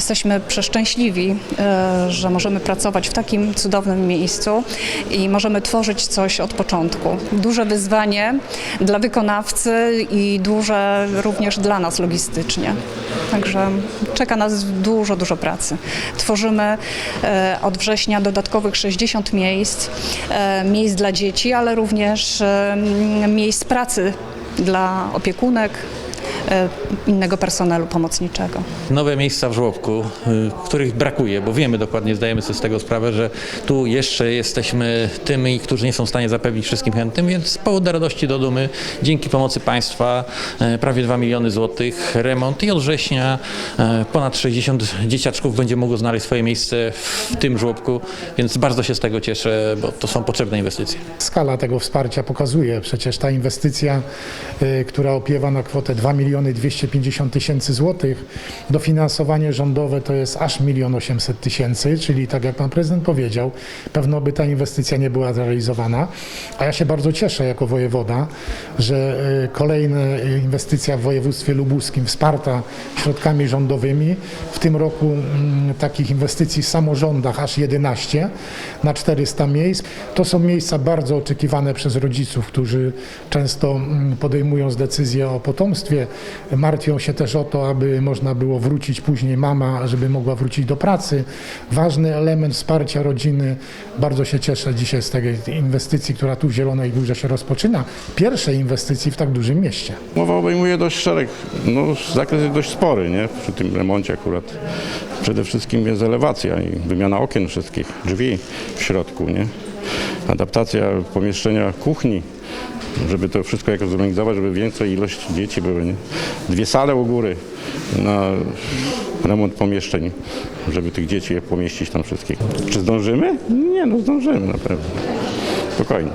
Jesteśmy przeszczęśliwi, e, że możemy pracować w takim cudownym miejscu i możemy tworzyć coś od początku. Duże wyzwanie dla wykonawcy i duże również dla nas logistycznie. Także czeka nas dużo, dużo pracy. Tworzymy e, od września dodatkowych 60 miejsc, e, miejsc dla dzieci, ale również miejsc pracy dla opiekunek, innego personelu pomocniczego. nowe miejsca w żłobku, y, których brakuje, bo wiemy dokładnie, zdajemy sobie z tego sprawę, że tu jeszcze jesteśmy tymi, którzy nie są w stanie zapewnić wszystkim chętnym, więc powód do radości do dumy. Dzięki pomocy państwa e, prawie 2 miliony złotych, remont i od września e, ponad 60 dzieciaczków będzie mogło znaleźć swoje miejsce w tym żłobku, więc bardzo się z tego cieszę, bo to są potrzebne inwestycje. Skala tego wsparcia pokazuje przecież ta inwestycja, y, która opiewa na kwotę 2 miliony 250 tysięcy złotych, dofinansowanie rządowe to jest aż 1 800 tysięcy, czyli tak jak pan prezydent powiedział, pewno by ta inwestycja nie była zrealizowana. A ja się bardzo cieszę jako wojewoda, że y, kolejna inwestycja w województwie lubuskim wsparta środkami rządowymi. W tym roku mm, takich inwestycji w samorządach aż 11 na 400 miejsc. To są miejsca bardzo oczekiwane przez rodziców, którzy często mm, podejmując decyzję o potomstwie, martwią się też o to, aby można było wrócić później mama, żeby mogła wrócić do pracy. Ważny element wsparcia rodziny. Bardzo się cieszę dzisiaj z tej inwestycji, która tu w Zielonej Górze się rozpoczyna. Pierwszej inwestycji w tak dużym mieście. Mowa obejmuje dość szereg, no zakres jest dość spory, nie? Przy tym remoncie akurat. Przede wszystkim jest elewacja i wymiana okien wszystkich, drzwi w środku, nie? Adaptacja pomieszczenia kuchni, żeby to wszystko jakoś zorganizować, żeby więcej ilość dzieci były, nie? Dwie sale u góry na remont pomieszczeń, żeby tych dzieci je pomieścić tam wszystkich. Czy zdążymy? Nie, no zdążymy na pewno. Spokojnie.